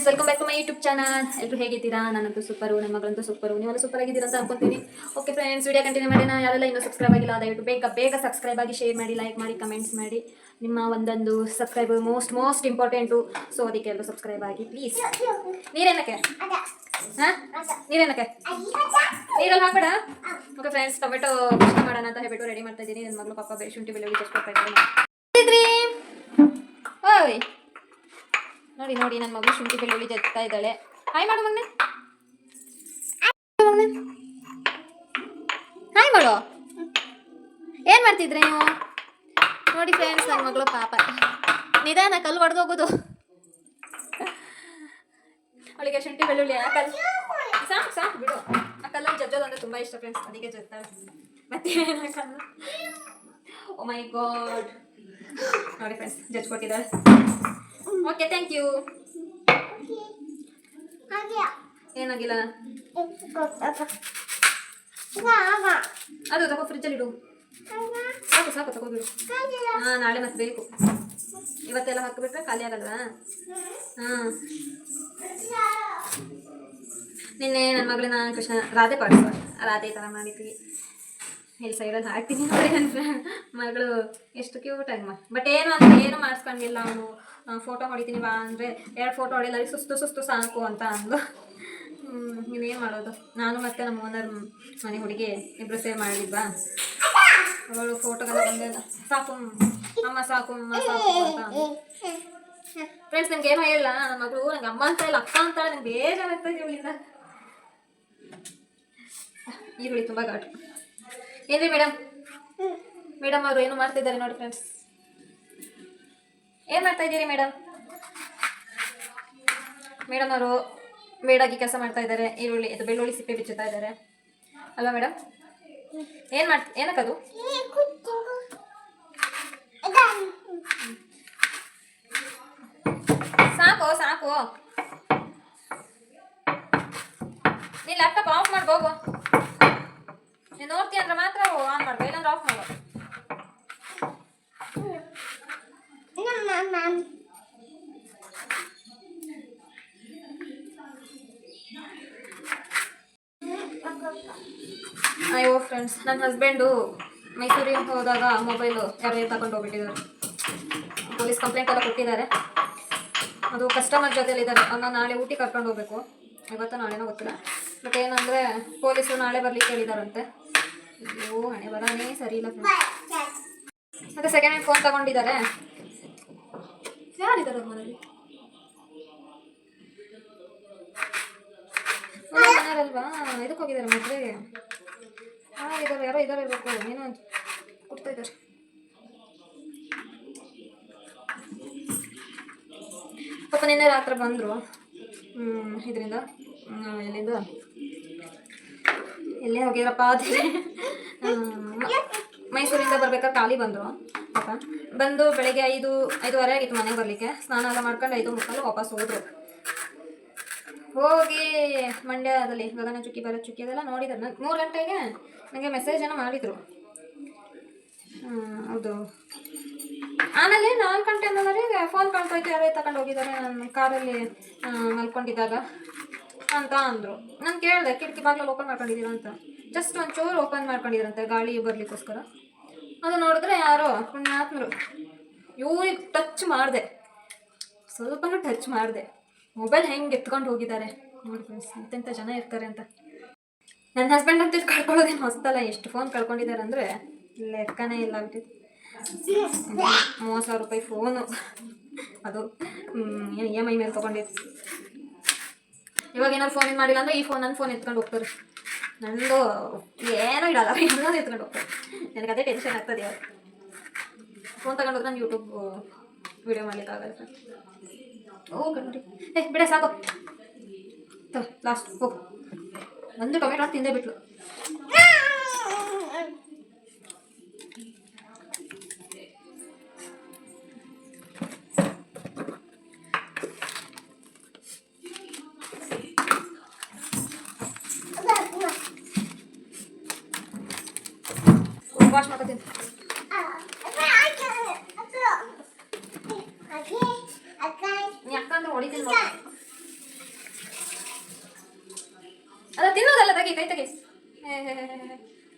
Friends welcome back to my YouTube channel ಎಲ್ಲರೂ ಹೇಗಿದ್ದೀರಾ? ನಾನಂತೂ ಸೂಪರು ನನ್ನ ಮಗಳಂತೂ ಸೂಪರು ನೀವೆಲ್ಲ ಸೂಪರ್ ಆಗಿದ್ದೀರಾ ಅಂತ ಅನ್ಕೊಂತೀನಿ. ಓಕೆ ಫ್ರೆಂಡ್ಸ್ ವಿಡಿಯೋ ಕಂಟಿನ್ಯೂ ಮಾಡೋಣ. ಯಾರೆಲ್ಲ ಇನ್ನೂ ಸಬ್ಸ್ಕ್ರೈಬ್ ಆಗಿಲ್ಲ, ದಯವಿಟ್ಟು ಬೇಗ ಬೇಗ ಸಬ್ಸ್ಕ್ರೈಬ್ ಆಗಿ ಶೇರ್ ಮಾಡಿ ಲೈಕ್ ಮಾಡಿ ಕಮೆಂಟ್ಸ್ ಮಾಡಿ. ನಿಮ್ಮ ಒಂದೊಂದು subscribe most most important so ಅದಕ್ಕೆ ಎಲ್ಲರೂ ಸಬ್ಸ್ಕ್ರೈಬ್ ಆಗಿ ಪ್ಲೀಸ್ ನೀರೇನಕ್ಕೆ? ಹಾಂ? ನೀರೇನಕ್ಕೆ? ನೀರಲ್ಲಿ ಹಾಕೋಣ ಓಕೆ ಫ್ರೆಂಡ್ಸ್ ಟೊಮೆಟೊ ಮಾಡೋಣ ಅಂತ ಹೇಳ್ಬಿಟ್ಟು ರೆಡಿ ಮಾಡ್ತಾ ಇದ್ದೀನಿ. ನನ್ನ ಮಗಳು ಪಾಪ ಶುಂಠಿ ಬೆಳ್ಳುಳ್ಳಿ ಜಸ್ಟ್ ಓಯ್ ನೋಡಿ ನೋಡಿ ನನ್ನ ಮಗಳು ಶುಂಠಿ ಬೆಳ್ಳುಳ್ಳಿ ಜತ್ತಾ ಇದ್ದಾಳೆ. ಹಾಯ್ ಮಾಡು ಮಗನೆ. ಹಾಯ್ ಮಾಡು ಏನು ಮಾಡ್ತಿದ್ರೆ ನೀವು? ನೋಡಿ ಫ್ರೆಂಡ್ಸ್ ನನ್ನ ಮಗಳು ಪಾಪ. ನಿಧಾನ ಕಲ್ಲು ಹೊಡೆದೋಗೋದು ಅವಳಿಗೆ ಶುಂಠಿ ಬೆಳ್ಳುಳ್ಳಿ ಆ ಕಲ್ಲು ಸಾಕು ಸಾಕು, ಬಿಡು. ಆ ಕಲ್ಲಲ್ಲಿ ಜಜ್ಜೋದು ಅಂದರೆ ತುಂಬ ಇಷ್ಟ ಫ್ರೆಂಡ್ಸ್ ಅದಕ್ಕೆ ಜಜ್ತಾರೆ ಮತ್ತೆ ಕಲ್ಲು? ಓ ಮೈ ಗಾಡ್ ನೋಡಿ ಫ್ರೆಂಡ್ಸ್ ಜಡ್ಜ್ ಕೊಟ್ಟಿದ್ದಾರೆ ಓಕೆ ಥ್ಯಾಂಕ್ ಯು ಏನಾಗಿಲ್ಲ ಅದು ತಗೋ ಫ್ರಿಜ್ಜಲ್ಲಿ ಇಡು. ಸಾಕು ಸಾಕು ತಗೋಬಿಡು ಹಾಂ ನಾಳೆ ಮತ್ತೆ ಬೇಕು. ಇವತ್ತೆಲ್ಲ ಹಾಕಿಬಿಟ್ರೆ ಖಾಲಿ ಆಗಲ್ವಾ? ಹಾಂ. ನಿನ್ನೆ ನನ್ನ ಮಗಳನ್ನ ಕೃಷ್ಣ ರಾಧೆ ಪಾಡಿಸುವ ರಾಧೆ ಥರ ಮಾಡಿದ್ವಿ. ಇಲ್ಲಿ ಸೈಡಲ್ಲಿ ಹಾಕ್ತೀನಿ ನೋಡಿ ಮಗಳು ಎಷ್ಟು ಕ್ಯೂಟ್ ಆಗಿ ಬಟ್ ಏನು ಅಂತ ಏನು ಮಾಡಿಸ್ಕೊಂಡಿಲ್ಲ ಅವನು. ಫೋಟೋ ಹೊಡಿತೀನಿ ಬಾ ಅಂದರೆ ಎರಡು ಫೋಟೋ ಹೊಡಿಲ್ಲ ಸುಸ್ತು ಸುಸ್ತು ಸಾಕು ಅಂತ ಅಂದು ಇನ್ನೇನು ಮಾಡೋದು? ನಾನು ಮತ್ತೆ ನಮ್ಮ ಓನರ್ ಮನೆ ಹುಡುಗಿ ಇಬ್ಬರು ಸೇವ್ ಮಾಡಿದ್ವಾ ಅವಳು ಫೋಟೋಗೆಲ್ಲ ಬಂದಿಲ್ಲ. ಸಾಕು, ಅಮ್ಮ ಸಾಕು ಅಮ್ಮ ಸಾಕು ಫ್ರೆಂಡ್ಸ್ ನನಗೆ ಏನೋ ಹೇಳಿಲ್ಲ ನನ್ನ ಮಗಳು ನಂಗೆ ಅಮ್ಮ ಅಂತ ಇಲ್ಲ, ಅಕ್ಕ ಅಂತ ನಂಗೆ ಬೇಜಾರಾಗ್ತದೆ ಇವಳಿಂದ. ಈರುಳ್ಳಿ ತುಂಬ ಘಾಟು. ಏನ್ರಿ ಮೇಡಮ್ ಮೇಡಮ್ ಅವರು ಏನು ಮಾಡ್ತಾ ಇದ್ದಾರೆ ನೋಡಿ ಫ್ರೆಂಡ್ಸ್ ಏನು ಮಾಡ್ತಾ ಇದ್ದೀರಿ ಮೇಡಮ್ ಮೇಡಮ್ ಅವರು ಬೇಡಾಗಿ ಕೆಲಸ ಮಾಡ್ತಾ ಇದ್ದಾರೆ, ಈರುಳ್ಳಿ, ಇದು ಬೆಳ್ಳುಳ್ಳಿ ಸಿಪ್ಪೆ ಬಿಚ್ಚುತ್ತಾ ಇದ್ದಾರೆ. ಅಲ್ವಾ ಮೇಡಮ್ ಏನು ಮಾಡ್, ಏನಕ್ಕದು? ಸಾಕು ಸಾಕು. ನೀ ಲ್ಯಾಪ್ಟಾಪ್ ಆಫ್ ಮಾಡ್ಬೋಗು ನೀನು ನೋಡ್ತೀಯ ಅಂದ್ರೆ ಮಾತ್ರ ಆನ್ ಮಾಡ್ಬೇಕು ಇಲ್ಲಾಂದ್ರೆ ಆಫ್ ಮಾಡು ಅಯ್ಯೋ ಫ್ರೆಂಡ್ಸ್ ನನ್ನ ಹಸ್ಬೆಂಡು ಮೈಸೂರಿಗೆ ಹೋದಾಗ ಮೊಬೈಲು ಯಾರೇ ತಗೊಂಡು ಹೋಗ್ಬಿಟ್ಟಿದ್ದಾರೆ. ಪೊಲೀಸ್ ಕಂಪ್ಲೇಂಟ್ ಎಲ್ಲ ಕೊಟ್ಟಿದ್ದಾರೆ. ಅದು ಕಸ್ಟಮರ್ ಜೊತೆಲಿದ್ದಾರೆ. ಅವನ್ನ ನಾಳೆ ಊಟಿ ಕರ್ಕೊಂಡು ಹೋಗ್ಬೇಕು. ಇವತ್ತು ನಾಳೆನೋ ಗೊತ್ತಿಲ್ಲ. ಬಟ್ ಏನಂದರೆ, ಪೊಲೀಸರು ನಾಳೆ ಬರ್ಲಿಕ್ಕೆ ಹೇಳಿದಾರಂತೆ. ಅಯ್ಯೋ ಹಣೆ ಬರನೇ ಸರಿ ಇಲ್ಲ ಫ್ರೆಂಡ್ಸ್ ಮತ್ತೆ ಸೆಕೆಂಡ್ ಹ್ಯಾಂಡ್ ಫೋನ್ ತಗೊಂಡಿದ್ದಾರೆ. ಯಾರಿದ್ದಾರೆ ಮನೇಲಿ? ಮನೆಯವರಲ್ವಾ? ಇದಕ್ಕೆ ಹೋಗಿದ್ದಾರೆ ಮದುವೆಗೆ ಹಾಂ ಇದ್ದಾರೆ ಯಾರೋ ಇದ್ದಾರೆ ಇರಬೇಕು. ಏನೋ ಕೊಡ್ತಾ ಇದ್ದಾರೆ. ಪಾಪ ನಿನ್ನೆ ರಾತ್ರಿ ಬಂದರು. ಇದರಿಂದ ಎಲ್ಲಿಂದ? ಎಲ್ಲೇ ಹೋಗಿದ್ರಪ್ಪ ಅದೇ ಮೈಸೂರಿಂದ ಬರ್ಬೇಕಾ? ಖಾಲಿ ಬಂದರು. ಬಂದು ಬೆಳಗ್ಗೆ ಐದು, ಐದುವರೆ ಆಗಿತ್ತು ಮನೆಗೆ ಬರಲಿಕ್ಕೆ. ಸ್ನಾನ ಎಲ್ಲ ಮಾಡ್ಕೊಂಡು ಐದು ಮುಕ್ಕಲು ವಾಪಸ್ ಹೋದ್ರು. ಹೋಗಿ ಮಂಡ್ಯದಲ್ಲಿ, ಗಗನ ಚುಕ್ಕಿ ಬರೋ ಚುಕ್ಕಿ ಅದೆಲ್ಲ ನೋಡಿದ್ರೆ. ನಾನು ಮೂರು ಗಂಟೆಗೆ ನನಗೆ ಮೆಸೇಜ್ ಏನೋ ಮಾಡಿದರು. ಹೌದು. ಆಮೇಲೆ ನಾಲ್ಕು ಗಂಟೆ ಅನ್ನೋದ್ರಿಗೆ ಫೋನ್ ಕಳ್ತೋಯ್ತು ಯಾರೇ ತಗೊಂಡು ಹೋಗಿದ್ದಾರೆ. ನನ್ನ ಕಾರಲ್ಲಿ ಮಲ್ಕೊಂಡಿದ್ದಾಗ. ಅಂತ ಅಂದರು. ನಾನು ಕೇಳಿದೆ, ಕಿಟಕಿ ಬಾಗಿಲು ಓಪನ್ ಮಾಡ್ಕೊಂಡಿದ್ದೀರಾ ಅಂತ. ಒಂದು ಒಂಚೂರು ಓಪನ್ ಮಾಡ್ಕೊಂಡಿದ್ರಂತೆ, ಗಾಳಿ ಬರಲಿಕ್ಕೋಸ್ಕರ. ಅದು ನೋಡಿದ್ರೆ ಯಾರೋ ಪುಣ್ಯಾತ್ಮರು. ಇವ್ರಿಗೆ ಟಚ್ ಮಾಡಿದೆ. ಸ್ವಲ್ಪನೂ ಟಚ್ ಮಾಡಿದೆ. ಮೊಬೈಲ್ ಹೆಂಗೆ ಎತ್ಕೊಂಡು ಹೋಗಿದ್ದಾರೆ. ನೋಡಿ ಫ್ರೆಂಡ್ಸ್ ಜನ ಇರ್ತಾರೆ ಅಂತ. ನನ್ನ ಹಸ್ಬೆಂಡ್ ಅಂತ ಕಳ್ಕೊಳ್ಳೋದೇನು ಹೊಸ್ತಲ್ಲ ಎಷ್ಟು ಫೋನ್ ಕಳ್ಕೊಂಡಿದ್ದಾರೆ ಅಂದರೆ ಲೆಕ್ಕನೇ ಇಲ್ಲ ಬಿಟ್ಟಿದ್ದು ಮೂವತ್ತು ಸಾವಿರ ರೂಪಾಯಿ ಫೋನು ಅದು ಇ ಎಂ ಐ ಮೇಲೆ ತೊಗೊಂಡಿದ್ದು ಇವಾಗ ಏನಾದ್ರು ಫೋನ್ ಮಾಡಿಲ್ಲ ಅಂದ್ರೆ ಈ ಫೋನ್ ನನ್ನ ಫೋನ್ ಎತ್ಕೊಂಡು ಹೋಗ್ತಾರೆ. ನಂದು ಏನೂ ಇಡಲ್ಲ. ಇನ್ನೊಂದು ಎತ್ಕೊಂಡು ಹೋಗ್ತಾರೆ. ನನಗೆ ಅದೇ ಟೆನ್ಷನ್ ಆಗ್ತದೆ ಇವಾಗ. ಫೋನ್ ತಗೊಂಡು ಹೋದ್ರೆ ನಾನು ಯೂಟ್ಯೂಬ್ ವಿಡಿಯೋ ಮಾಡ್ಲಿಕ್ಕೆ ಆಗಲ್ಲ. ಕಣ್ರಿ ಏ, ಬಿಡ, ಸಾಕು. ಲಾಸ್ಟ್ ಹೋಗು. ಒಂದು ಟೊಮೆಟೊ ತಿಂದೇ ಬಿಟ್ಲು. ಏ,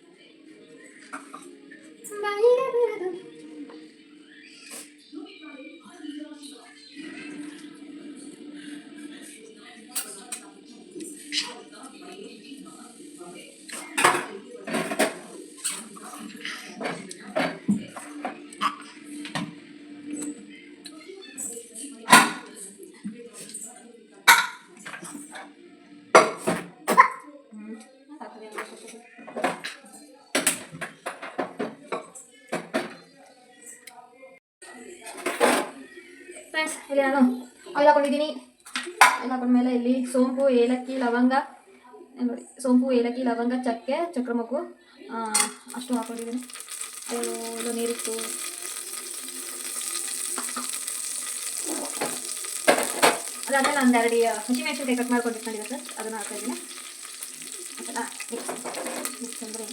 ಫ್ರೆಂಡ್ಸ್ ಇಲ್ಲಿ ನಾನು ಆಯಿಲ್ ಹಾಕೊಂಡಿದ್ದೀನಿ ಆಯಿಲ್ ಹಾಕೊಂಡ್ಮೇಲೆ ಇಲ್ಲಿ ಸೋಂಪು ಏಲಕ್ಕಿ ಲವಂಗ. ನೋಡಿ ಸೋಂಪು ಏಲಕ್ಕಿ ಲವಂಗ ಚಕ್ಕೆ ಆ, ಅಷ್ಟು ಹಾಕೊಂಡಿದ್ದೀನಿ. ಅದು ನೀರಿತ್ತು ಅದಾದ್ಮೇಲೆ ಒಂದು ಎರಡು ಹಸಿಮೆಣಸಿನ್ಕಾಯಿ ಕಟ್ ಮಾಡ್ಕೊಂಡು ಇಟ್ಕೊಂಡಿದ್ದೆ ಸರ್ ಅದನ್ನು ಹಾಕ್ತಾ ಅದನ್ನು ಅದನ್ನ ಮಿಕ್ಸ್ ಮಿಕ್ಸ್ ಅಂದರೆ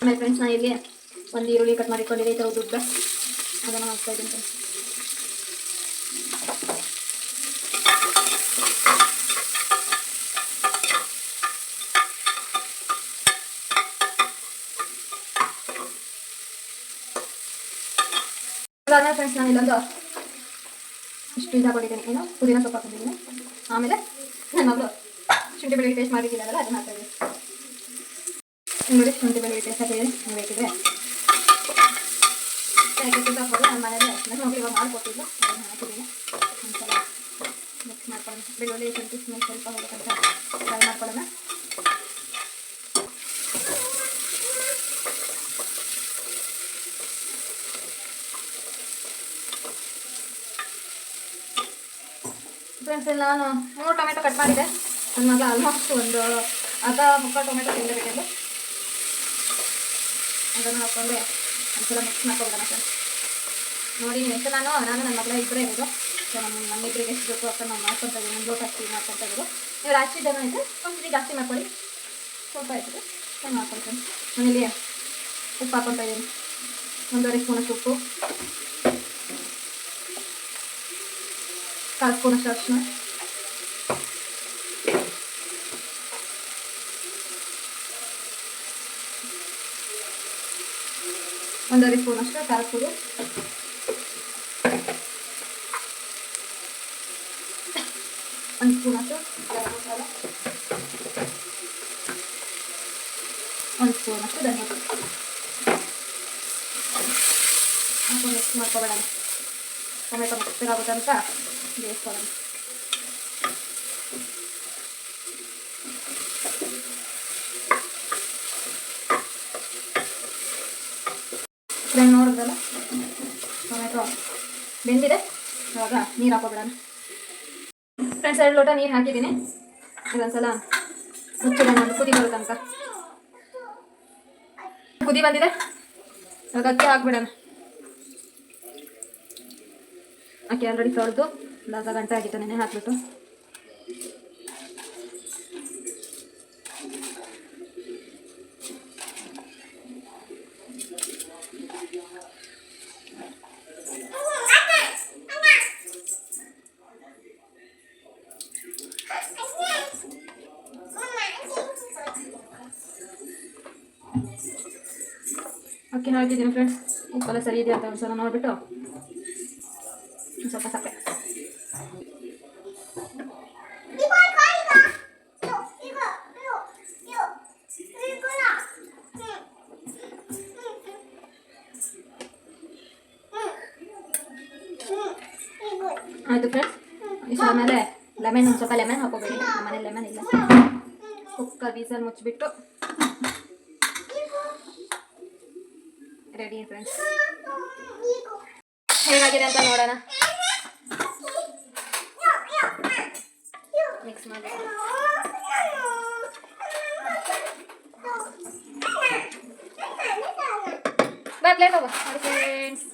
ಆಮೇಲೆ ಫ್ರೆಂಡ್ಸ್ ನಾನು ಇಲ್ಲಿ ಒಂದು ಈರುಳ್ಳಿ ಕಟ್ ಮಾಡಿಕೊಂಡಿದ್ದೆ. ಥರ ಉದ್ದ ಅದನ್ನು ಹಾಕ್ತಾ ಇದ್ದೀನಿ ಫ್ರೆಂಡ್ಸ್ ಅದಾದ್ಮೇಲೆ ಫ್ರೆಂಡ್ಸ್ ನಾನು ಇಲ್ಲೊಂದು ಇಷ್ಟು ಇದು ಹಾಕೊಂಡಿದ್ದೀನಿ. ಏನು ಪುದೀನ ಸೊಪ್ಪು ಹಾಕೊಂಡಿದ್ದೀನಿ. ಆಮೇಲೆ ನನ್ನ ಮಗಳು ಶುಂಠಿ ಬೆಳ್ಳುಳ್ಳಿ ಪೇಸ್ಟ್ ಮಾಡಿದ್ದೀನಿ ಅದನ್ನ ಹಾಕ್ತಾ ಇದ್ದೀನಿ. ನೋಡಿ ಶುಂಠಿ ಬೆಳ್ಳುಳ್ಳಿ ಪೇಸ್ಟ್ ಹಾಕಿದ್ದೀನಿ ಬೇಕಿದ್ರೆ. ಪ್ಯಾಕೆಟ್ ಹಾಕೋದು ನಮ್ಮ ಮನೇಲಿ ನನ್ನ ಮಕ್ಕಳು ಇವಾಗ ಮಾಡಿಕೊಟ್ಟಿದ್ದು ಅದನ್ನು ಹಾಕಿದ್ದೀನಿ ಒಂದ್ಸಲ ಮಿಕ್ಸ್ ಮಾಡ್ಕೊಳ್ಳೋಣ. ಬೆಳ್ಳುಳ್ಳಿ ಶುಂಠಿ ಸ್ಮೆಲ್ ಸ್ವಲ್ಪ ಹೋಗಬೇಕಂತ ಫ್ರೈ ಮಾಡ್ಕೊಳ್ಳೋಣ. ಫ್ರೆಂಡ್ಸ್ ನಾನು ಮೂರು ಟೊಮೆಟೊ ಕಟ್ ಮಾಡಿದೆ ನನ್ನ ಮಗ ಆಲ್ಮೋಸ್ಟ್ ಒಂದು ಅರ್ಧ ಮುಕ್ಕಾಲು ಟೊಮೆಟೊ ತಿಂದಿಬಿಟ್ಟಿದ್ದು ಅದನ್ನು ಹಾಕ್ಕೊಂಡೆ ಒಂದ್ಸಲ ಮಿಕ್ಸ್ ಮಾಡ್ಕೊಬಿಡೋಣ ಫ್ರೆಂಡ್ಸ್ ನೋಡಿ ನೀವು ಎಷ್ಟು ನಾನು ನಾನು ನನ್ನ ಮಗಳ ಇಬ್ಬರೇ ಇರೋದು. ಸೊ ನಮ್ಮ ನಮ್ಮಿಬ್ಬರಿಗೆ ಎಷ್ಟು ಬೇಕು ಅಂತ ನಾವು ಮಾಡ್ಕೊತಾ ಇದ್ದೀವಿ. ಒಂದು ಲೋಟ ಅಕ್ಕಿ ಮಾಡ್ಕೊತಾ ಇದ್ದೀವಿ. ನೀವು ರಾತ್ರಿ ಜನ ಇದ್ದರೆ ಒಂದು ಜಾಸ್ತಿ ಮಾಡ್ಕೊಳ್ಳಿ. ಸ್ವಲ್ಪ ಆಯ್ತದೆ. ನಾನು ಮಾಡ್ಕೊಳ್ತೇನೆ. ನಾನಿಲ್ಲಿ ಉಪ್ಪು ಹಾಕ್ಕೊತಾ ಇದ್ದೀನಿ. ಒಂದೂವರೆ ಸ್ಪೂನಷ್ಟು ಉಪ್ಪು. ಕಾಲು ಸ್ಪೂನಷ್ಟು ಅರಿಶಿನ ಒಂದೂವರೆ ಸ್ಪೂನಷ್ಟು ಖಾರದ ಪುಡಿ ಒಂದು ಸ್ಪೂನಷ್ಟು ಗರಂ ಮಸಾಲ ಒಂದು ಸ್ಪೂನಷ್ಟು ಧನಿಯಾ ಪುಡಿ. ಹಾಕೊಂಡು ಮಿಕ್ಸ್ ಮಾಡ್ಕೊಬೇಡ ಟೊಮೆಟೊ ಮೆತ್ತಗಾಗೋ ತನಕ ಬೇಯಿಸ್ಕೊಳ್ಳೋಣ ಫ್ರೆಂಡ್ ನೋಡಿದ್ರಲ್ಲ? ಟೊಮೆಟೊ ಬೆಂದಿದೆ? ಅವಾಗ ನೀರು ಹಾಕೋಬಿಡೋಣ. ಫ್ರೆಂಡ್ಸ್ ಎರಡು ಲೋಟ ನೀರು ಹಾಕಿದ್ದೀನಿ. ಇದೊಂದ್ಸಲ ಮುಚ್ಚಿಡೋಣ, ಒಂದು ಕುದಿ ಬರೋ ತನಕ. ಕುದಿ ಬಂದಿದೆ? ಇವಾಗ ಅಕ್ಕಿ ಹಾಕ್ಬಿಡೋಣ. ಅಕ್ಕಿ ಆಲ್ರೆಡಿ ತೊಳೆದು ಒಂದು ಅರ್ಧ ಗಂಟೆ ಆಗಿತ್ತು, ನೆನೆ ಹಾಕ್ಬಿಟ್ಟು. ಫ್ರೆಂಡ್ಸ್ ಉಪ್ಪೆಲ್ಲ ಸರಿ ಇದೆಯಾ ಅಂತ ಒಂದ್ಸಲ ನೋಡಿಬಿಟ್ಟು ಒಂದು ಸ್ವಲ್ಪ ಸಕ್ಕರೆ ಆಯಿತು ಫ್ರೆಂಡ್ಸ್ ಇಷ್ಟ ಆದಮೇಲೆ ಲೆಮನ್ ಒಂದು ಸ್ವಲ್ಪ ಲೆಮನ್ ಹಾಕೋಬೇಡಿ ನಮ್ಮ ಮನೇಲಿ ಲೆಮನ್ ಇಲ್ಲ ಕುಕ್ಕರ್ ಬೀಸಲ್ಲಿ ಮುಚ್ಚಿಬಿಟ್ಟು ರೆಡಿ ಫ್ರೆಂಡ್ಸ್ ಹೇಗಾಗಿದೆ ಅಂತ ನೋಡೋಣ. ಮಿಕ್ಸ್ ಮಾಡಿ. ಬಾ ಪ್ಲೇಟ್ ಹೋಗು ಫ್ರೆಂಡ್ಸ್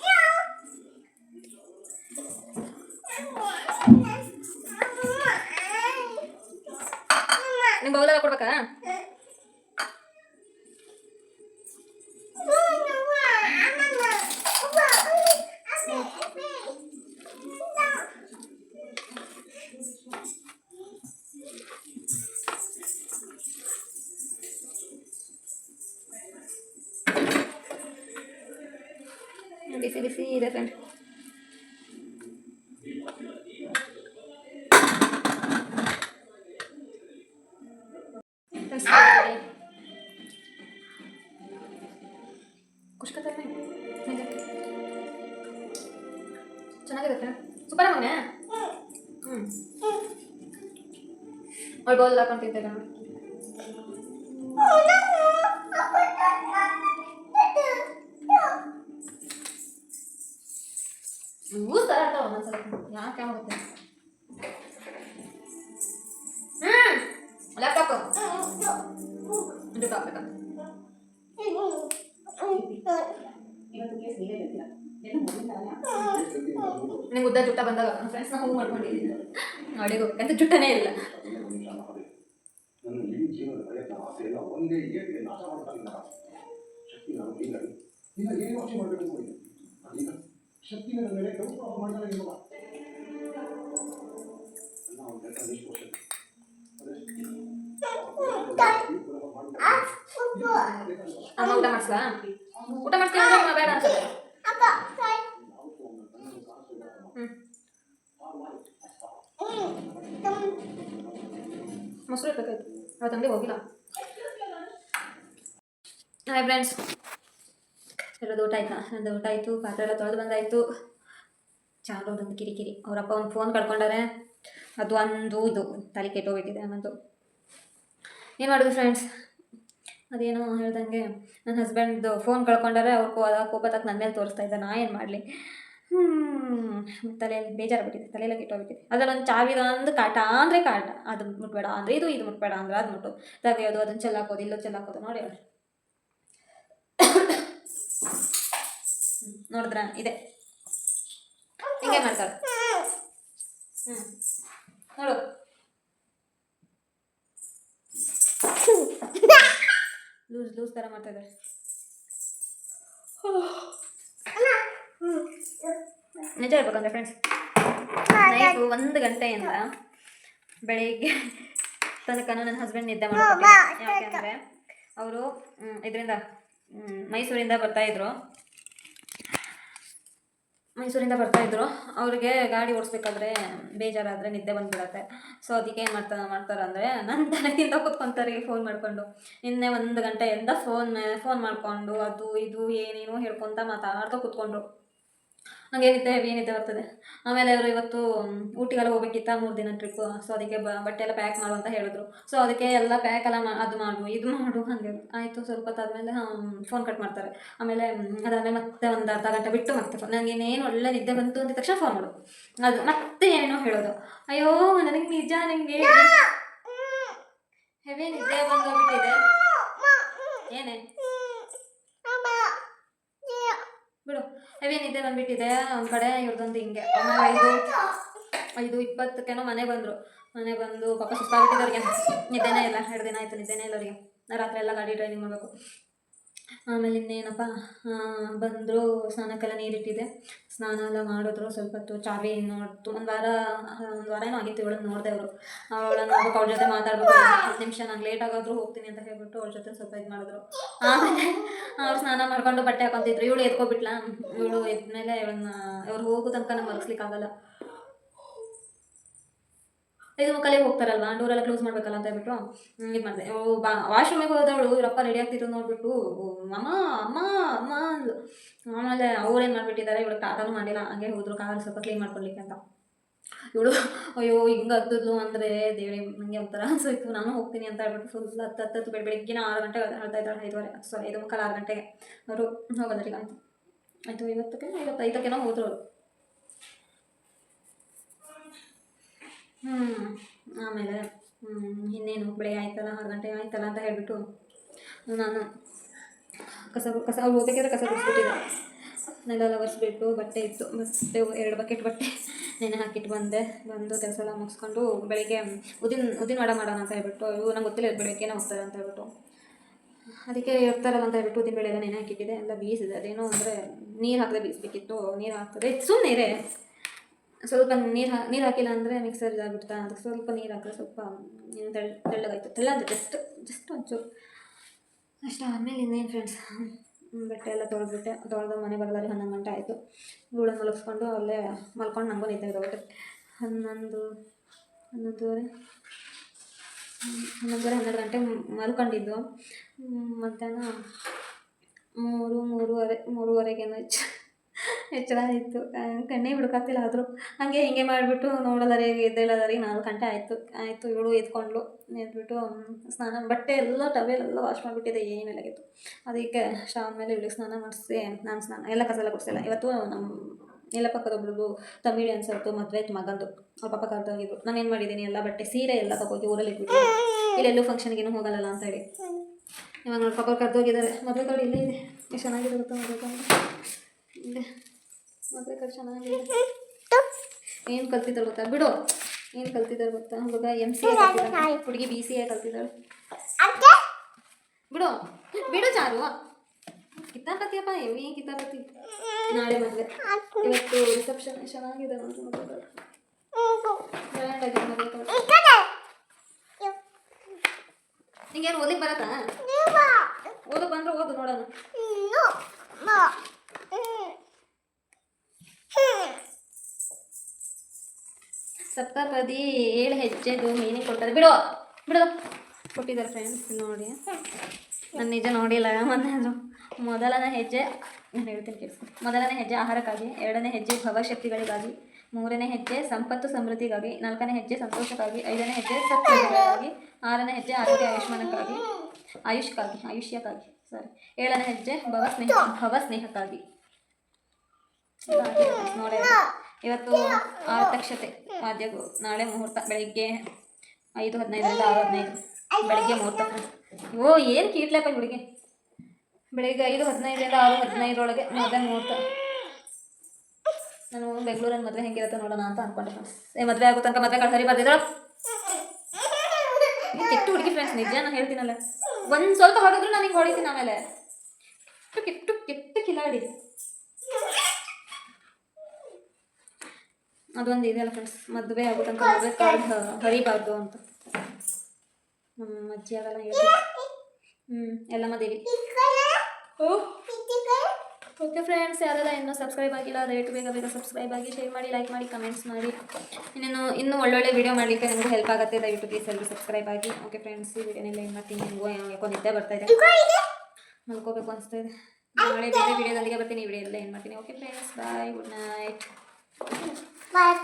ಬಿಸಿ ಬಿಸಿ ಇದೆ ಫ್ರೆಂಡ್ ಕುಷ್ಕತ್ತಲ್ಲ ಚೆನ್ನಾಗಿದೆ ಫ್ರೆಂಡ್ ಸೂಪರ್ ಮನೆ ಹ್ಞೂ ಅವಳು ಬೌಲ್ ಹಾಕೊಂತಿದ್ದೆ ನೋಡಿ ಅಂತ ಆಡ್ತಾವ ಒಂದೊಂದ್ಸಲ ಯಾಕೆ ಆಗುತ್ತೆ ಹ್ಮ್ ಲ್ಯಾಪ್ಟಾಪ್ ದುಡ್ಡು ಹಾಕ್ಬೇಕಂತ ನಿಂಗೆ ಉದ್ದ ಜುಟ್ಟ ಬಂದಾಗ ನನ್ನ ಫ್ರೆಂಡ್ಸ್ನ ಹೂ ಮಾಡ್ಕೊಂಡಿದ್ದೀನಿ ಅಡಿಗೆ ಹೋಗ್ಬೇಕಂತ ಜುಟ್ಟನೇ ಇಲ್ಲ ಒಂದೇ ಏಟಿಗೆ ಮೇಲೆ ಶಕ್ತಿ ನಾನು ಇಲ್ಲ ಊಟ ಮಾಡಿಸ್ಲಾ? ಊಟ ಮಾಡ್ತೀನಿ ಬೇಡ ಹ್ಞೂ ಮೊಸರು ಬೇಕಾಯ್ತು ಅವತ್ತಂಗೆ ಹೋಗಿಲ್ಲ. ಹಾಯ್ ಫ್ರೆಂಡ್ಸ್ ಎಲ್ಲರದ್ದು ಊಟ ಆಯ್ತಾ? ನಂದು ಊಟ ಆಯಿತು, ಪಾತ್ರೆ ಎಲ್ಲ ತೊಳೆದು ಬಂದಾಯಿತು. ಚಾಲು ಒಂದು ಕಿರಿಕಿರಿ. ಅವರಪ್ಪ ಒಂದು ಫೋನ್ ಕಳ್ಕೊಂಡಾರೆ. ಅದು ಒಂದು ಇದು, ತಲೆ ಕೆಟ್ಟೋಗ್ಬಿಟ್ಟಿದೆ ನನ್ನದು ಏನು ಮಾಡೋದು ಫ್ರೆಂಡ್ಸ್ ಅದೇನೋ ಹೇಳ್ದಂಗೆ ನನ್ನ ಹಸ್ಬೆಂಡ್ದು ಫೋನ್ ಕಳ್ಕೊಂಡಾರೆ, ಅವ್ರು ಕೋ ಅದ ಕೋಪ ತಕ್ಕ ನನ್ನ ಮೇಲೆ ತೋರಿಸ್ತಾ ಇದ್ದ, ನಾ ಏನು ಮಾಡಲಿ? ಹ್ಞೂ ತಲೆಯಲ್ಲಿ ತಲೆಯೆಲ್ಲ ಕೆಟ್ಟೋಗ್ಬಿಟ್ಟಿದೆ ಅದರಲ್ಲಿ ಒಂದು ಚಾವಿದ ಒಂದು ಕಾಟ ಅಂದರೆ ಕಾಟ. ಅದು ಮುಟ್ಬೇಡ ಅಂದರೆ ಇದು ಇದು ಮುಟ್ಬೇಡ ಅಂದ್ರೆ ಅದು ಮುಟ್ಟು. ತೆಗೆಯೋದು ಅದನ್ನು ಚೆಲ್ಲಾಕೋದು ಇಲ್ಲೋ ಚೆಲ್ಲಾಕೋದು, ನೋಡಿ ಅವಳು ನೋಡಿದ್ರ? ಇದೆ. ಹಿಂಗೆ ಮಾಡ್ತಾಳೆ. ಹ್ಞೂ ನೋಡು. ಲೂಸ್ ಲೂಸ್ ಥರ ಮಾಡ್ತಾ ಇದ್ದಾರೆ. ನಿಜ ಹೇಳ್ಬೇಕಂದ್ರೆ ಫ್ರೆಂಡ್ಸ್ ಒಂದು ಗಂಟೆಯಿಂದ ಬೆಳಿಗ್ಗೆ ತನಕ ನನ್ನ ಹಸ್ಬೆಂಡ್ ನಿದ್ದೆ ಮಾಡ್ತಾರೆ ಯಾಕೆಂದರೆ ಅವರು ಇದರಿಂದ ಮೈಸೂರಿಂದ ಬರ್ತಾಯಿದ್ರು ಮೈಸೂರಿಂದ ಬರ್ತಾಯಿದ್ರು ಅವ್ರಿಗೆ ಗಾಡಿ ಓಡಿಸ್ಬೇಕಾದ್ರೆ ಬೇಜಾರಾದರೆ ನಿದ್ದೆ ಬಂದ್ಬಿಡತ್ತೆ. ಸೊ ಅದಕ್ಕೆ ಏನು ಮಾಡ್ತಾರೆ ಮಾಡ್ತಾರೆ ಅಂದರೆ ನನ್ನ ತಲೆಯಿಂದ ಕೂತ್ಕೊಂತಾರೆ ಫೋನ್ ಮಾಡಿಕೊಂಡು. ನಿನ್ನೆ ಒಂದು ಗಂಟೆಯಿಂದ ಫೋನ್ ಫೋನ್ ಮಾಡಿಕೊಂಡು ಅದು ಇದು ಏನೇನೋ ಹೇಳ್ಕೊತ ಮಾತಾಡ್ತಾ ಕೂತ್ಕೊಂಡ್ರು. ಏನಿದ್ದೆ ಏನಿದೆ ಬರ್ತದೆ. ಆಮೇಲೆ ಅವರು ಇವತ್ತು ಊಟಿಗೆಲ್ಲ ಹೋಗ್ಬೇಕಿತ್ತ ಮೂರು ದಿನ ಟ್ರಿಪ್ಪು ಸೊ ಅದಕ್ಕೆ ಬ ಬಟ್ಟೆ ಎಲ್ಲ ಪ್ಯಾಕ್ ಮಾಡು ಅಂತ ಹೇಳಿದ್ರು. ಸೊ ಅದಕ್ಕೆ ಎಲ್ಲ ಪ್ಯಾಕ್ ಎಲ್ಲ ಮಾ ಅದು ಮಾಡು ಇದು ಮಾಡು ಹಾಗೆ. ಆಯಿತು ಸ್ವಲ್ಪ ಹೊತ್ತಾದಮೇಲೆ ಫೋನ್ ಕಟ್ ಮಾಡ್ತಾರೆ. ಆಮೇಲೆ ಅದಾದಮೇಲೆ ಮತ್ತೆ ಒಂದು ಅರ್ಧ ಗಂಟೆ ಬಿಟ್ಟು ಮತ್ತೆ ಫೋನ್ ನನಗೆ ಇನ್ನೇನು ಒಳ್ಳೆ ನಿದ್ದೆ ಬಂತು ಅಂದ ತಕ್ಷಣ ಫೋನ್ ಮಾಡು. ಅದು ಮತ್ತೆ ಏನೇನೋ ಹೇಳೋದು. ಅಯ್ಯೋ ನನಗೆ ನಿಜ ನನಗೆ ಹೆವಿ ನಿದ್ದೆ ಬಂದೋಗ್ಬಿಟ್ಟಿದೆ ಏನೇ? ಬಿಡು. ಹೆವಿ ನಿದ್ದೆ ಬಂದ್ಬಿಟ್ಟಿದೆ. ಒಂದು ಕಡೆ ಇವ್ರದ್ದೊಂದು ಹಿಂಗೆ. ಐದು ಐದು ಇಪ್ಪತ್ತಕ್ಕೇನೋ ಮನೆ ಬಂದರು. ಮನೆ ಬಂದು ಪಾಪ ಸುಸ್ತಾಗ್ಬಿಟ್ಟಿದೆ ಅವ್ರಿಗೆ. ನಿದ್ದೆನೇ ಇಲ್ಲ. ಎರಡು ದಿನ ಆಯಿತು, ನಿದ್ದೆನೇ ಇಲ್ಲ ಅವರಿಗೆ. ರಾತ್ರಿ ಎಲ್ಲ ಗಾಡಿ ಡ್ರೈವಿಂಗ್ ಮಾಡಬೇಕು. ಆಮೇಲೆ ಇನ್ನೇನಪ್ಪ ಬಂದರು ಸ್ನಾನಕ್ಕೆಲ್ಲ ನೀರಿಟ್ಟಿದೆ. ಸ್ನಾನ ಎಲ್ಲ ಮಾಡಿದ್ರು, ಸ್ವಲ್ಪ ಹೊತ್ತು ಚಾವಿ ನೋಡ್ತು ಒಂದು ವಾರ ಒಂದು ವಾರ ಏನೋ ಆಗಿತ್ತು ಇವಳನ್ನ ನೋಡಿದೆ ಅವರು. ಅವಳನ್ನ ನೋಡ್ಬೇಕು ಅವ್ರ ಜೊತೆ ಮಾತಾಡ್ಬೇಕು ಹತ್ತು ನಿಮಿಷ ನಾನು ಲೇಟ್ ಆಗೋದ್ರು ಹೋಗ್ತೀನಿ ಅಂತ ಹೇಳ್ಬಿಟ್ಟು ಅವ್ರ ಜೊತೆ ಸ್ವಲ್ಪ ಇದು ಮಾಡಿದ್ರು. ಆಮೇಲೆ ಅವ್ರು ಸ್ನಾನ ಮಾಡ್ಕೊಂಡು ಬಟ್ಟೆ ಹಾಕೊತಿದ್ರು. ಇವಳು ಎತ್ಕೊಬಿಟ್ಲ ಇವಳು ಎದ್ಮೇಲೆ ಇವಳನ್ನ, ಅವ್ರು ಹೋಗೋ ತನಕ ನಮ್ಗೆ ಮಲಗಿಸ್ಲಿಕ್ಕಾಗಲ್ಲ. ಐದು ಮುಕ್ಕಲ್ಲಿ ಹೋಗ್ತಾರಲ್ವಾ? ಡೋರೆಲ್ಲ ಕ್ಲೋಸ್ ಮಾಡ್ಬೇಕಲ್ಲ ಅಂತ ಹೇಳ್ಬಿಟ್ಟು ಇದು ಮಾಡಿದೆ. ಬಾ ವಾಶ್ರೂಮಿಗೆ ಹೋದವಳು, ಇವರಪ್ಪ ರೆಡಿ ಆಗ್ತಿದ್ರು ನೋಡ್ಬಿಟ್ಟು ಅಮ್ಮ ಅಮ್ಮ ಅಮ್ಮ, ಅಂದ್ಲು. ಆಮೇಲೆ ಅವ್ರೇನು ಮಾಡಿಬಿಟ್ಟಿದ್ದಾರೆ ಇವಳು ಕಾಟನೂ ಮಾಡಿಲ್ಲ, ಹಂಗೆ ಹೋದ್ರು ಕಾರ್ ಸ್ವಲ್ಪ ಕ್ಲೀನ್ ಮಾಡ್ಕೊಳ್ಲಿಕ್ಕೆ ಅಂತ. ಇವಳು, ಅಯ್ಯೋ, ಹಿಂಗೆ ಹತ್ತಿದ್ಲು ಅಂದರೆ ದೇವಿ ನನಗೆ ಒಂಥರ ಅನ್ಸೋಯ್ತು, ನಾನು ಹೋಗ್ತೀನಿ ಅಂತ ಹೇಳ್ಬಿಟ್ಟು ಫುಲ್ ಹತ್ತು ಹತ್ತು ಬೆಳ, ಬೆಳಗ್ಗಿನ ಆರು ಗಂಟೆಗೆ ಹೇಳ್ತಾ ಇದ್ದಾಳೆ, ಐದುವರೆ ಸಾರಿ ಐದು ಮುಕ್ಕಾಲು ಆರು ಗಂಟೆಗೆ. ಅವರು ಹೋಗೋದ್ರಿಗೆ ಆಯಿತು. ಆಯಿತು, ಇವತ್ತಕ್ಕೆ, ಇವತ್ತೈದಕ್ಕೇನೋ ಹೋದ್ರು ಅವರು. ಆಮೇಲೆ ಇನ್ನೇನು, ಬೆಳಗ್ಗೆ ಆಯ್ತಲ್ಲ, ಆರು ಗಂಟೆ ಆಯ್ತಲ್ಲ ಅಂತ ಹೇಳಿಬಿಟ್ಟು ನಾನು ಕಸ ಕಸ, ಅವ್ರು ಕಸ ಗುಡಿಸ್ಬಿಟ್ಟಿದ್ದೆ. ನೆಲೆಲ್ಲ ಒರೆಸ್ಬಿಟ್ಟು ಬಟ್ಟೆ ಇತ್ತು ಮತ್ತೆ ಎರಡು ಬಕೆಟ್ ಬಟ್ಟೆ ನೆನೆ ಹಾಕಿಟ್ಟು ಬಂದೆ. ಬಂದು ಕೆಲಸ ಎಲ್ಲ ಮುಗಿಸ್ಕೊಂಡು ಬೆಳಿಗ್ಗೆ ಉದಿನ ಉದಿನ ವಡ ಮಾಡೋಣ ಅಂತ ಹೇಳ್ಬಿಟ್ಟು ಇವು ನಂಗೆ ಗೊತ್ತಿಲ್ಲ ಬೆಳಗ್ಗೆನೇ ಹೋಗ್ತಾರೆ ಅಂತ ಹೇಳ್ಬಿಟ್ಟು. ಅದಕ್ಕೆ ಇರ್ತಾರಲ್ಲ ಅಂತ ಹೇಳ್ಬಿಟ್ಟು ಉದ್ದಿನ ಬೇಳೆ ಎಲ್ಲ ನೆನೆ ಹಾಕಿಟ್ಟಿದೆ ಎಲ್ಲ ಬೀಸಿದೆ. ಅದೇನೋ ಅಂದರೆ ನೀರು ಹಾಕದೆ ಬೀಸಬೇಕಿತ್ತು. ನೀರು ಹಾಕಿದ್ರೆ ಸುಮ್ಮನೆ ಸ್ವಲ್ಪ ನೀರು ಹಾ, ನೀರು ಹಾಕಿಲ್ಲ ಅಂದರೆ ಮಿಕ್ಸರ್ ಇದಾಗ್ಬಿಡ್ತಾ ಅದಕ್ಕೆ ಸ್ವಲ್ಪ ನೀರು ಹಾಕಿದ್ರೆ ಸ್ವಲ್ಪ ಏನು ತೆಳ್, ತೆಳ್ಳಗಾಯ್ತು. ತೆಳ್ಳ ಅಂದರೆ ಜಸ್ಟ್ ಜಸ್ಟ್ ಒಂಚೂರು. ಅಷ್ಟು, ಆದಮೇಲೆ ಇನ್ನೇನು ಫ್ರೆಂಡ್ಸ್ ಬೆಟ್ಟ ಎಲ್ಲ ತೊಳೆದ್ಬಿಟ್ಟೆ. ತೊಳೆದು ಮನೆ ಬರಲಾರಿ ಹನ್ನೊಂದು ಗಂಟೆ ಆಯಿತು. ಇವಳನ್ನ ಮಲಗಿಸ್ಕೊಂಡು ಅಲ್ಲೇ ಮಲ್ಕೊಂಡು ನಂಗೂ ನಿದ್ದೆ ಇರೋಬಿಟ್ಟೆ ಹನ್ನೊಂದು, ಹನ್ನೊಂದುವರೆ ಹನ್ನೊಂದುವರೆ, ಹನ್ನೆರಡು ಗಂಟೆ ಮಲ್ಕೊಂಡಿದ್ದು. ಮಧ್ಯಾಹ್ನ ಮೂರು, ಮೂರುವರೆ, ಮೂರುವರೆಗೇನೋ ಹೆಚ್ಚು ಎಚ್ಚರ ಆಯಿತು ಕಣ್ಣೇ ಬಿಡೋಕ್ಕಾಗ್ತಿಲ್ಲ ಆದರೂ. ಹಾಗೆ ಹಿಂಗೆ ಮಾಡಿಬಿಟ್ಟು ನೋಡೋದಾರೆ ಎದ್ದೇಳೋದಾರಿ ನಾಲ್ಕು ಗಂಟೆ ಆಯಿತು ಆಯಿತು ಇವಳು ಎದ್ಕೊಂಡ್ಲು ಎದ್ಬಿಟ್ಟು ಸ್ನಾನ, ಬಟ್ಟೆ ಎಲ್ಲ ಟವೆಲ್ ಎಲ್ಲ ವಾಶ್ ಮಾಡಿಬಿಟ್ಟಿದೆ ಏನೇಲಾಗಿತ್ತು ಅದಕ್ಕೆ ಸ್ಟವ್ ಮೇಲೆ ಇವಳಿಗೆ ಸ್ನಾನ ಮಾಡಿಸಿ, ನಾನು ಸ್ನಾನ, ಎಲ್ಲ ಕಸ ಎಲ್ಲ ಕೊಡಿಸಿಲ್ಲ. ಇವತ್ತು ನಮ್ಮ ಎಲ್ಲ ಪಕ್ಕದೊಬ್ರದ್ದು ತಮಿಳು ಅನ್ಸತ್ತು ಮದುವೆ ಆಯ್ತು, ಮಗಂದು. ಅವ್ರ ಪಾಪ ಕರೆದೋಗಿದ್ರು ನಾನು ಏನು ಮಾಡಿದ್ದೀನಿ ಎಲ್ಲ ಬಟ್ಟೆ, ಸೀರೆ ಎಲ್ಲ ತಗೋಗಿ ಊರಲ್ಲಿ ಇಟ್ಬಿಟ್ಟು ಇಲ್ಲೆಲ್ಲೂ ಫಂಕ್ಷನ್ಗೇನು ಹೋಗಲ್ಲ ಅಂತ ಹೇಳಿ. ಇವಾಗ ನೋಡಿ ಪಾಪ ಕರೆದೋಗಿದ್ದಾರೆ. ಮದುವೆ ಕಾರ್ಡ್ ಇಲ್ಲೇ ಇದೆ. ಎಷ್ಟು ಚೆನ್ನಾಗಿದೆ ಗೊತ್ತಾ ಮದುವೆ ಕಾರ್ಡ್? ಮದುವೆ ಕಾರ್ಡ್ ಚೆನ್ನಾಗಿದೆ. ಏನು ಕಲ್ತಿದ್ದಾರೆ ಗೊತ್ತಾ? ಬಿಡು. ಏನು ಕಲ್ತಿದ್ದಾರೆ ಗೊತ್ತಾ? ಹುಡುಗ ಎಂ ಸಿ ಎ ಹುಡುಗಿ ಬಿ ಸಿ ಎ ಕಲ್ತಿದ್ದಾಳೆ. ಬಿಡು. ಬಿಡು ಚಾರು ಕಿತ್ತಾಪತಿಯಪ್ಪ ಎಮ್ಮಿ ಕಿತ್ತಾಪತಿ ನಾಳೆ ಮದುವೆ. ಇವತ್ತು ರಿಸೆಪ್ಷನ್ ಚೆನ್ನಾಗಿದೆ ಅಂತ ಮದುವೆ ಗ್ರ್ಯಾಂಡ್ ಆಗಿದೆ ಮದುವೆ ನಿಂಗೇನು ಓದಲಿಕ್ಕೆ ಬರತ್ತಾ? ಓದಕ್ಕೆ ಬಂದ್ರೆ ಓದು ನೋಡೋಣ. ಸಪ್ತಪದಿ ಏಳು ಹೆಜ್ಜೆದು ಮೀನಿಂಗ್ ಕೊಟ್ಟರೆ ಬಿಡು ಬಿಡು. ಕೊಟ್ಟಿದ್ದಾರೆ ಫ್ರೆಂಡ್ಸ್ ನೋಡಿ. ನಾನು ನಿಜ ನೋಡಿಲ್ಲ ಮೊನ್ನೆ ಮೊದಲನೇ ಹೆಜ್ಜೆ. ನಾನು ಹೇಳ್ತೀನಿ ಕೇಳಿಸ್ಕೊ ಮೊದಲನೇ ಹೆಜ್ಜೆ ಆಹಾರಕ್ಕಾಗಿ, ಎರಡನೇ ಹೆಜ್ಜೆ ಭವಶಕ್ತಿಗಳಿಗಾಗಿ, ಮೂರನೇ ಹೆಜ್ಜೆ ಸಂಪತ್ತು ಸಮೃದ್ಧಿಗಾಗಿ, ನಾಲ್ಕನೇ ಹೆಜ್ಜೆ ಸಂತೋಷಕ್ಕಾಗಿ, ಐದನೇ ಹೆಜ್ಜೆ ಸತ್ಯಗಳಿಗಾಗಿ ಆರನೇ ಹೆಜ್ಜೆ ಆರೋಗ್ಯ ಆಯುಷ್ಮಾನಕ್ಕಾಗಿ ಆಯುಷ್ಕ್ಕಾಗಿ ಆಯುಷ್ಯಕ್ಕಾಗಿ ಸಾರಿ ಏಳನೇ ಹೆಜ್ಜೆ ಭವ ಸ್ನೇಹ ಭವ ಸ್ನೇಹಕ್ಕಾಗಿ ನೋಡಿ. ಇವತ್ತು ಆರತಕ್ಷತೆ ವಾದ್ಯಗು ನಾಳೆ ಮುಹೂರ್ತ ಬೆಳಿಗ್ಗೆ ಐದು ಹದಿನೈದರಿಂದ ಆರು, ಹದಿನೈದು. ಬೆಳಿಗ್ಗೆ ಮುಹೂರ್ತ. ಓ, ಏನು ಕೀಟ್ಲಪ್ಪ ಹುಡುಗಿ? ಬೆಳಿಗ್ಗೆ ಐದು ಹದಿನೈದರಿಂದ ಆರು, ಹದಿನೈದರೊಳಗೆ ಮದುವೆ ಮುಹೂರ್ತ. ನಾನು ಬೆಂಗಳೂರಲ್ಲಿ ಮದುವೆ ಹೆಂಗಿರುತ್ತೆ ನೋಡೋಣ ಅಂತ ಅನ್ಕೊಂಡೆ ಫ್ರೆಂಡ್ಸ್ ಏ, ಮದುವೆ ಆಗೋ ತನಕ ಮದುವೆ ಕಳ್ಸರಿ ಬರ್ದಿದ್ರು ಕೆಟ್ಟು ಹುಡುಗಿ ಫ್ರೆಂಡ್ಸ್ ನಿಜ ನಾನು ಹೇಳ್ತೀನಲ್ಲ. ಒಂದು ಸ್ವಲ್ಪ ಹೊಡೆದ್ರು ನಾನು ಹಿಂಗೆ ಹೊಡಿತೀನಿ ಆಮೇಲೆ. ಕೆಟ್ಟು ಕೆಟ್ಟು ಕಿಲಾಡಿ. ಅದೊಂದು ಇದೆಯಲ್ಲ ಫ್ರೆಂಡ್ಸ್ ಮದುವೆ ಆಗುತ್ತಂತ ಮದುವೆ ಕಾರ್ಡ್ ಹರಿಬಾರ್ದು ಅಂತ. ನಮ್ಮ ಅಜ್ಜಿ ಅದೆಲ್ಲ ಹೇಳಿ ಹ್ಞೂ ಎಲ್ಲಮ್ಮ ದೇವಿ. ಓಕೆ ಫ್ರೆಂಡ್ಸ್ ಯಾರೆಲ್ಲ ಇನ್ನೂ ಸಬ್ಸ್ಕ್ರೈಬ್ ಆಗಿಲ್ಲ ರೇಟ್ ಬೇಗ ಬೇಗ ಸಬ್ಸ್ಕ್ರೈಬ್ ಆಗಿ ಶೇರ್ ಮಾಡಿ ಲೈಕ್ ಮಾಡಿ ಕಮೆಂಟ್ಸ್ ಮಾಡಿ. ಇನ್ನೇನು, ಇನ್ನೂ ಒಳ್ಳೊಳ್ಳೆ ವಿಡಿಯೋ ಮಾಡಲಿಕ್ಕೆ ನಿಮಗೂ ಹೆಲ್ಪ್ ಆಗುತ್ತೆ, ದಯವಿಟ್ಟು ಪ್ಲೀಸ್ ಎಲ್ಲರೂ ಸಬ್ಸ್ಕ್ರೈಬ್ ಆಗಿ. ಓಕೆ ಫ್ರೆಂಡ್ಸ್ ಈ ವಿಡಿಯೋನೆಲ್ಲ ಏನು ಮಾಡ್ತೀನಿ, ನಿಮಗೂ ಯಾಕೋ ನಿದ್ದೆ ಬರ್ತಾ ಇದೆ. ಮಲ್ಕೋಬೇಕು ಅನಿಸ್ತಾ ಇದೆ. ನಾಳೆ ಬೇರೆ ವಿಡಿಯೋದೊಂದಿಗೆ ಬರ್ತೀನಿ, ಈ ವಿಡಿಯೋ ಎಲ್ಲ ಏನು ಮಾಡ್ತೀನಿ. Okay friends bye good night Bye.